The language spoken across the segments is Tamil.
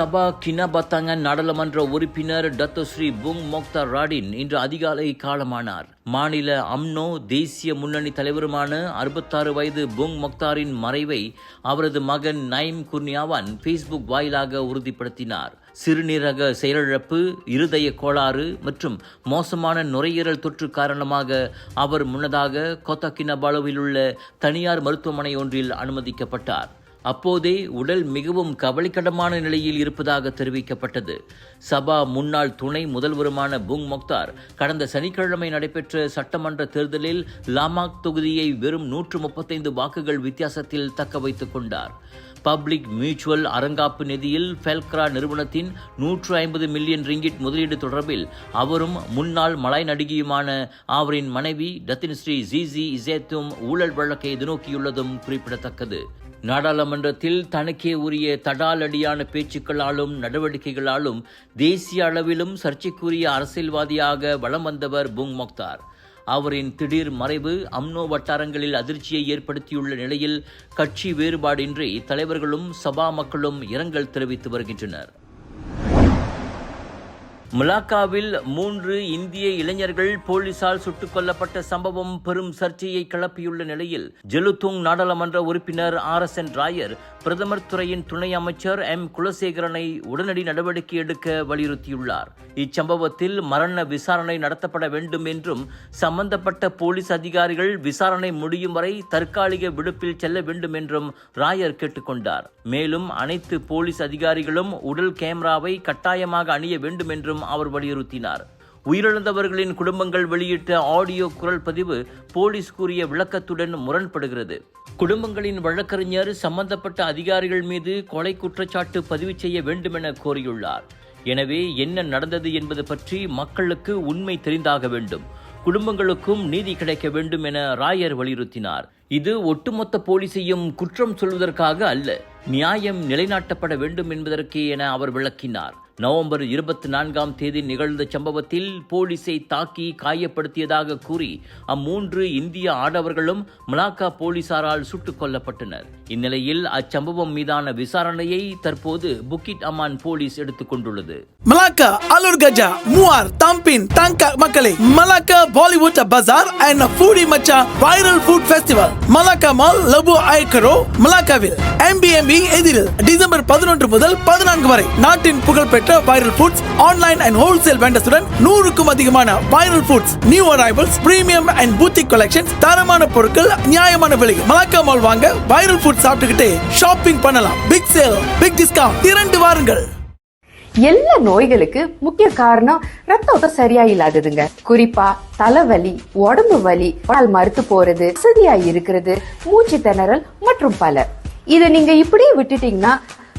சபா கினபத்தங்க நாடாளுமன்ற உறுப்பினர் டத்தோஸ்ரீ புங் மோக்தா ராடின் இன்று அதிகாலை காலமானார். மாநில அம்னோ தேசிய முன்னணி தலைவருமான அறுபத்தாறு வயது புங் மொக்தாரின் மறைவை அவரது மகன் நைம் குர்னியாவான் ஃபேஸ்புக் வாயிலாக உறுதிப்படுத்தினார். சிறுநீரக செயலிழப்பு இருதய கோளாறு மற்றும் மோசமான நுரையீரல் தொற்று காரணமாக அவர் முன்னதாக கொத்தக்கினபாலுவில் உள்ள தனியார் மருத்துவமனை ஒன்றில் அனுமதிக்கப்பட்டார். அப்போதே உடல் மிகவும் கவலைக்கிடமான நிலையில் இருப்பதாக தெரிவிக்கப்பட்டது. சபா முன்னாள் துணை முதல்வருமான புங் மொக்தார் கடந்த சனிக்கிழமை நடைபெற்ற சட்டமன்ற தேர்தலில் லாமாக் தொகுதியை வெறும் நூற்று முப்பத்தைந்து வாக்குகள் வித்தியாசத்தில் தக்க வைத்துக் கொண்டார். பப்ளிக் மியூச்சுவல் அரங்காப்பு நிதியில் ஃபெல்க்ரா நிறுவனத்தின் நூற்று ஐம்பது மில்லியன் ரிங்கிட் முதலீடு தொடர்பில் அவரும் முன்னாள் மலாய் நடிகையுமான அவரின் மனைவி டத்தின் ஸ்ரீ ஜிசி இசேத்தும் ஊழல் வழக்கை எதிர்நோக்கியுள்ளதும் குறிப்பிடத்தக்கது. நாடாளுமன்றத்தில் தனக்கே உரிய தடாலடியான பேச்சுக்களாலும் நடவடிக்கைகளாலும் தேசிய அளவிலும் சர்ச்சைக்குரிய அரசியல்வாதியாக வலம் வந்தவர் புங் மொக்தார். அவரின் திடீர் மறைவு அம்னோ வட்டாரங்களில் அதிர்ச்சியை ஏற்படுத்தியுள்ள நிலையில் கட்சி வேறுபாடின்றி தலைவர்களும் சபா மக்களும் இரங்கல் தெரிவித்து வருகின்றனர். மலாக்காவில் மூன்று இந்திய இளைஞர்கள் போலீசால் சுட்டுக் கொல்லப்பட்ட சம்பவம் பெரும் சர்ச்சையை கிளப்பியுள்ள நிலையில் ஜெலுத்துங் நாடாளுமன்ற உறுப்பினர் ஆர் எஸ் என் ராயர் பிரதமர் துறையின் துணை அமைச்சர் எம். குலசேகரனை உடனடி நடவடிக்கை எடுக்க வலியுறுத்தியுள்ளார். இச்சம்பவத்தில் மரண விசாரணை நடத்தப்பட வேண்டும் என்றும் சம்பந்தப்பட்ட போலீஸ் அதிகாரிகள் விசாரணை முடியும் வரை தற்காலிக விடுப்பில் செல்ல வேண்டும் என்றும் ராயர் கேட்டுக்கொண்டார் மேலும் அனைத்து போலீஸ் அதிகாரிகளும் உடல் கேமராவை கட்டாயமாக அணிய வேண்டும் என்றும் அவர் வலியுறுத்தினார். உயிரிழந்தவர்களின் குடும்பங்கள் வெளியிட்ட ஆடியோ குரல் பதிவு போலீஸ் கூறிய விளக்கத்துடன் முரண்படுகிறது. குடும்பங்களின் வழக்கறிஞர் சம்பந்தப்பட்ட அதிகாரிகள் மீது கொலை குற்றச்சாட்டு பதிவு செய்ய வேண்டுமென கோரியுள்ளார். எனவே என்ன நடந்தது என்பது பற்றி மக்களுக்கு உண்மை தெரிந்தாக வேண்டும். குடும்பங்களுக்கும் நீதி கிடைக்க வேண்டும் என ராயர் வலியுறுத்தினார். இது ஒட்டுமொத்த போலீசையும் குற்றம் சொல்வதற்காக அல்ல நியாயம் நிலைநாட்டப்பட வேண்டும் என்பதற்கே என அவர் விளக்கினார். நவம்பர் இருபத்தி நான்காம் தேதி நிகழ்ந்த சம்பவத்தில் போலீஸை தாக்கி காயப்படுத்தியதாக கூறி அம்மூன்று இந்திய ஆடவர்களும் மலாக்கா போலீசாரால் சுட்டுக் கொல்லப்பட்டனர். இந்நிலையில் அச்சம்பவம் மீதான விசாரணையை தற்போது புக்கிட் அமான் போலீஸ் எடுத்துக் கொண்டுள்ளது. Malacca Alur Gajah Muar Tampin, Tangka Makale, Malacca Bollywood Bazaar and Foodie மச்சா viral food festival Malacca mall Lebuh Ayer Keroh மலாக்காவில். MBMB எதிரில் டிசம்பர் பதினொன்று முதல் பதினான்கு வரை நாட்டின் புகழ்பெற்ற viral foods online and wholesale வெண்டர்ஸுடன் நூறுக்கும் அதிகமான viral foods new arrivals premium and boutique collection தரமான பொருட்கள் நியாயமான விலை மலாக்கா மால் வாங்க வைரல் ஃபுட் சாப்பிட்டுக்கிட்டே ஷாப்பிங் பண்ணலாம். பிக் சேல் பிக் டிஸ்கவுண்ட் திரண்டு வாருங்கள். எல்லா நோய்களுக்கு முக்கிய காரணம் ரத்த ஓட்டம் சரியா இல்லாததுங்க குறிப்பா தலைவலி உடம்பு வலி பால் மறுத்து போறது வசதியா இருக்கிறது மூச்சு திணறல் மற்றும் பல. இதை நீங்க இப்படியே விட்டுட்டீங்கன்னா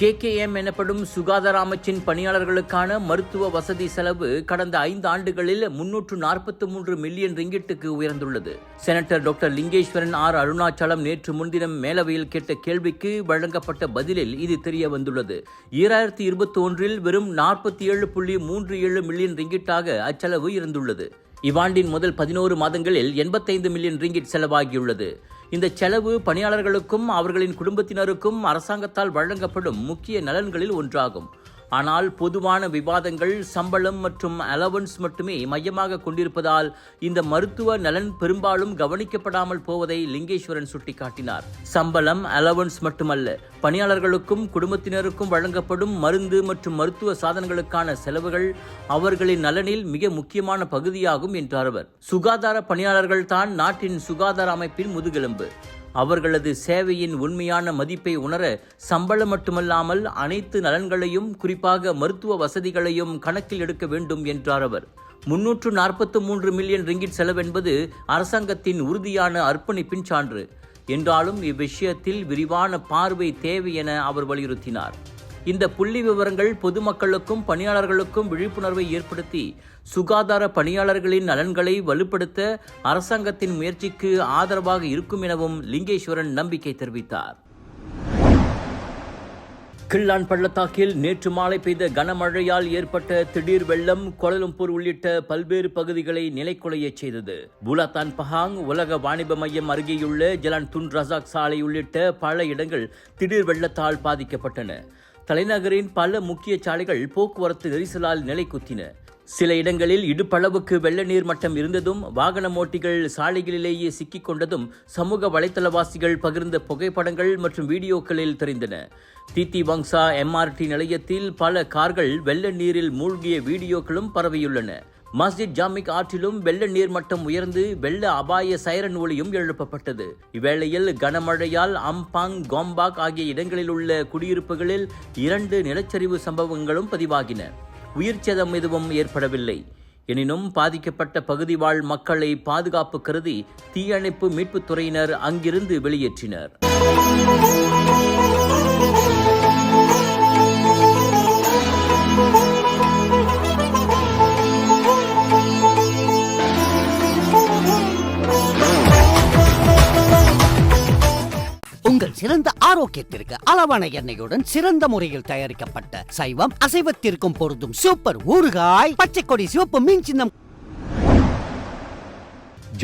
கேகேஎம் எனப்படும் சுகாதார அமைச்சின் பணியாளர்களுக்கான மருத்துவ வசதி செலவு கடந்த ஐந்து ஆண்டுகளில் முன்னூற்று நாற்பத்தி மூன்று மில்லியன் ரிங்கிட்டுக்கு உயர்ந்துள்ளது. Senator doctor Lingeswaran R. Arunachalam நேற்று முன்தினம் மேலவையில் கேட்ட கேள்விக்கு வழங்கப்பட்ட பதிலில் இது தெரிய வந்துள்ளது. ஈராயிரத்தி இருபத்தி ஒன்றில் வெறும் நாற்பத்தி ஏழு புள்ளி மூன்று ஏழு மில்லியன் ரிங்கிட்டாக அச்செலவு இருந்துள்ளது. இவ்வாண்டின் முதல் பதினோரு மாதங்களில் எண்பத்தைந்து மில்லியன் ரிங்கிட் செலவாகியுள்ளது. இந்த செலவு பணியாளர்களுக்கும் அவர்களின் குடும்பத்தினருக்கும் அரசாங்கத்தால் வழங்கப்படும் முக்கிய நலன்களில் ஒன்றாகும். ஆனால் பொதுவான விவாதங்கள் சம்பளம் மற்றும் அலவன்ஸ் மட்டுமே மையமாக கொண்டிருப்பதால் இந்த மருத்துவ நலன் பெரும்பாலும் கவனிக்கப்படாமல் போவதை லிங்கேஸ்வரன் சுட்டிக்காட்டினார். சம்பளம் அலவன்ஸ் மட்டுமல்ல பணியாளர்களுக்கும் குடும்பத்தினருக்கும் வழங்கப்படும் மருந்து மற்றும் மருத்துவ சாதனங்களுக்கான செலவுகள் அவர்களின் நலனில் மிக முக்கியமான பகுதியாகும் என்றார் அவர். சுகாதார பணியாளர்கள் தான் நாட்டின் சுகாதார அமைப்பின் முதுகெலும்பு. அவர்களது சேவையின் உண்மையான மதிப்பை உணர சம்பளம் மட்டுமல்லாமல் அனைத்து நலன்களையும் குறிப்பாக மருத்துவ வசதிகளையும் கணக்கில் எடுக்க வேண்டும் என்றார் அவர். முன்னூற்று நாற்பத்து மூன்று மில்லியன் ரிங்கிட் செலவென்பது அரசாங்கத்தின் உறுதியான அர்ப்பணிப்பின் சான்று என்றாலும் இவ்விஷயத்தில் விரிவான பார்வை தேவை என அவர் வலியுறுத்தினார். இந்த புள்ளி விவரங்கள் பொதுமக்களுக்கும் பணியாளர்களுக்கும் விழிப்புணர்வை ஏற்படுத்தி சுகாதார பணியாளர்களின் நலன்களை வலுப்படுத்த அரசாங்கத்தின் முயற்சிக்கு ஆதரவாக இருக்கும் எனவும் லிங்கேஸ்வரன் நம்பிக்கை தெரிவித்தார். கிள்ளான் பள்ளத்தாக்கில் நேற்று மாலை பெய்த கனமழையால் ஏற்பட்ட திடீர் வெள்ளம் கோலலம்பூர் உள்ளிட்ட பல்வேறு பகுதிகளை நிலைக்குலையச் செய்தது. புலாத்தான் பஹாங் உலக வாணிப மையம் அருகேயுள்ள ஜலான் துன் ரசாக் சாலை உள்ளிட்ட பல இடங்கள் திடீர் வெள்ளத்தால் பாதிக்கப்பட்டன. தலைநகரின் பல முக்கிய சாலைகள் போக்குவரத்து நெரிசலால் நிலைக்குத்தின சில இடங்களில் இடுப்பளவுக்கு வெள்ள நீர் மட்டம் இருந்ததும் வாகன ஓட்டிகள் சாலைகளிலேயே சிக்கிக் கொண்டதும் சமூக வலைத்தளவாசிகள் பகிர்ந்த புகைப்படங்கள் மற்றும் வீடியோக்களில் தெரிந்தன. தித்தி வங்சா எம்ஆர்டி நிலையத்தில் பல கார்கள் வெள்ள நீரில் மூழ்கிய வீடியோக்களும் பரவியுள்ளன. மஸ்ஜித் ஜாமிக் ஆற்றிலும் வெள்ள நீர்மட்டம் உயர்ந்து வெள்ள அபாய சைரன் ஒளியும் எழுப்பப்பட்டது. இவ்வேளையில் கனமழையால் அம்பாங் கோம்பாக் ஆகிய இடங்களில் உள்ள குடியிருப்புகளில் இரண்டு நிலச்சரிவு சம்பவங்களும் பதிவாகின. உயிர் சேதம் எதுவும் ஏற்படவில்லை. எனினும் பாதிக்கப்பட்ட பகுதி வாழ் மக்களை பாதுகாப்பு கருதி தீயணைப்பு மீட்புத் துறையினர் அங்கிருந்து வெளியேற்றினர். ஆரோக்கியத்திற்கு அளவான எண்ணெயுடன் சிறந்த முறையில் தயாரிக்கப்பட்ட சைவம் அசைவத்திற்கும் பொருந்தும் சூப்பர் ஊறுகாய் பச்சை கொடி சிவப்பு மீன் சின்னம்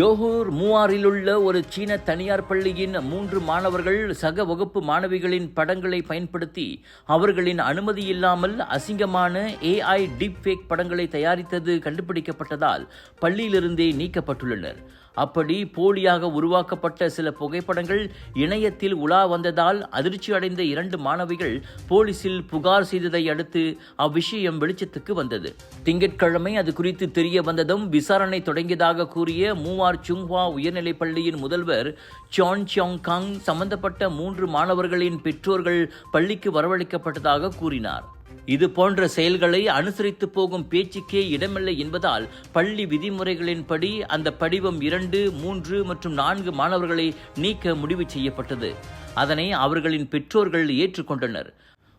ஜோஹூர் மூவாரில் உள்ள ஒரு சீன தனியார் பள்ளியின் மூன்று மாணவர்கள் சக வகுப்பு மாணவிகளின் படங்களை பயன்படுத்தி அவர்களின் அனுமதி இல்லாமல் அசிங்கமான ஏஐ டீப்ஃபேக் படங்களை தயாரித்தது கண்டுபிடிக்கப்பட்டதால் பள்ளியிலிருந்தே நீக்கப்பட்டுள்ளனர். அப்படி போலியாக உருவாக்கப்பட்ட சில புகைப்படங்கள் இணையத்தில் உலா வந்ததால் அதிர்ச்சி அடைந்த இரண்டு மாணவிகள் போலீசில் புகார் செய்ததை அடுத்து அவ்விஷயம் வெளிச்சத்துக்கு வந்தது. திங்கட்கிழமை அது குறித்து தெரிய வந்ததும் விசாரணை தொடங்கியதாக கூறிய மூவார் சுங்ஹுவா உயர்நிலைப் பள்ளியின் முதல்வர் சான் சியாங் காங் சம்பந்தப்பட்ட மூன்று மாணவர்களின் பெற்றோர்கள் பள்ளிக்கு வரவழைக்கப்பட்டதாக கூறினார். இது போன்ற செயல்களை அனுசரித்து போகும் பேச்சுக்கே இடமில்லை என்பதால் பள்ளி விதிமுறைகளின்படி அந்த படிவம் இரண்டு மூன்று மற்றும் நான்கு மாணவர்களை நீக்க முடிவு செய்யப்பட்டது. அதனை அவர்களின் பெற்றோர்கள் ஏற்றுக்கொண்டனர்.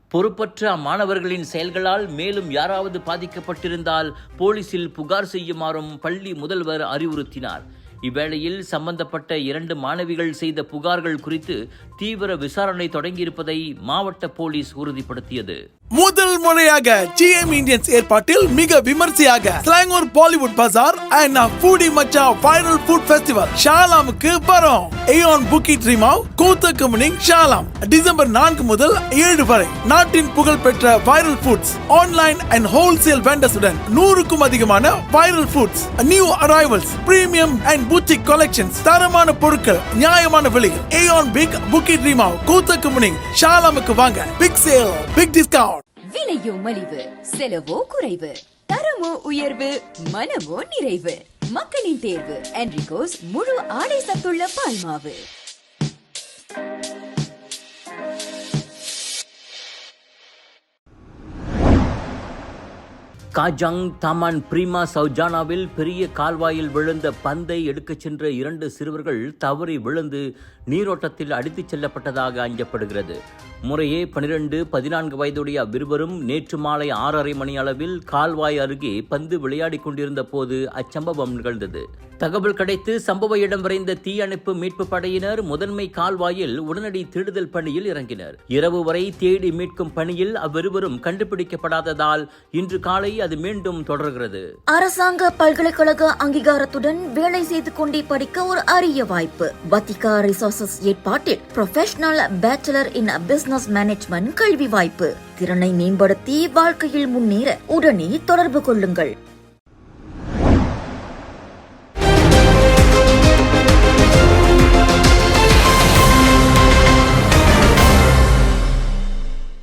பொறுப்பற்ற அம்மாணவர்களின் செயல்களால் மேலும் யாராவது பாதிக்கப்பட்டிருந்தால் போலீசில் புகார் செய்யுமாறும் பள்ளி முதல்வர் அறிவுறுத்தினார். இவ்வேளையில் சம்பந்தப்பட்ட இரண்டு மாணவிகள் செய்த புகார்கள் குறித்து தீவிர விசாரணை தொடங்கியிருப்பதை மாவட்ட போலீஸ் உறுதிப்படுத்தியது. முதல் முறையாக ஜிஎம் இந்தியன்ஸ் ஏற்பாட்டில் மிக விமர்சையாக Selangor Bollywood bazaar and foodie மச்சா வைரல் ஃபுட் ஃபெஸ்டிவல் ஷாலாமுக்கு வரோம். ஏயோன் புக்கி ட்ரீமாவ் கூத்தக்கமுனிங் ஷாலாம். டிசம்பர் நான்கு முதல் ஏழு வரை நாட்டின் புகழ்பெற்ற viral foods online and wholesale வெண்டர்ஸுடன் நூறுக்கும் அதிகமான viral foods new arrivals premium and boutique collections தரமான பொருட்கள் நியாயமான விலையில் ஏயோன் பிக் புக்கி ட்ரீமாவ் கூத்தக்கமுனிங் ஷாலாமுக்கு வாங்க. பிக் சேல் பிக் டிஸ்கவுண்ட் விலையோ மலிவு செலவோ குறைவு. தரமோ உயர்வு மனமோ நிறைவு. மக்களின் தேர்வு என்ரிகோஸ் முழு ஆடை சத்துள்ள பால்மாவு. காஜாங் தாமான் பிரீமா சௌஜானாவில் பெரிய கால்வாயில் விழுந்த பந்தை எடுக்கச் சென்ற இரண்டு சிறுவர்கள் தவறி விழுந்து நீரோட்டத்தில் அடித்துச் செல்லப்பட்டதாக அஞ்சப்படுகிறது முறையே பனிரெண்டு பதினான்கு வயதுடைய அவ்விருவரும் நேற்று மாலை ஆறரை மணி அளவில் கால்வாய் அருகே பந்து விளையாடிக் கொண்டிருந்த போது அச்சம்பவம் நிகழ்ந்தது. தகவல் கிடைத்து சம்பவ இடம் விரைந்த தீயணைப்பு மீட்பு படையினர் முதன்மை கால்வாயில் உடனடி தேடுதல் பணியில் இறங்கினர். இரவு வரை தேடி மீட்கும் பணியில் அவ்விருவரும் கண்டுபிடிக்கப்படாததால் இன்று காலை அது மீண்டும் தொடர்கிறது. அரசாங்க பல்கலைக்கழக அங்கீகாரத்துடன் வேலை செய்து கொண்டே படிக்க ஒரு அரிய வாய்ப்பு. வத்திகா ரிசோர்சஸ் ஏற்பாட்டில் professional bachelor in business management கல்வி வாய்ப்பு. திறனை மேம்படுத்தி வாழ்க்கையில் முன்னேற உடனே தொடர்பு கொள்ளுங்கள்.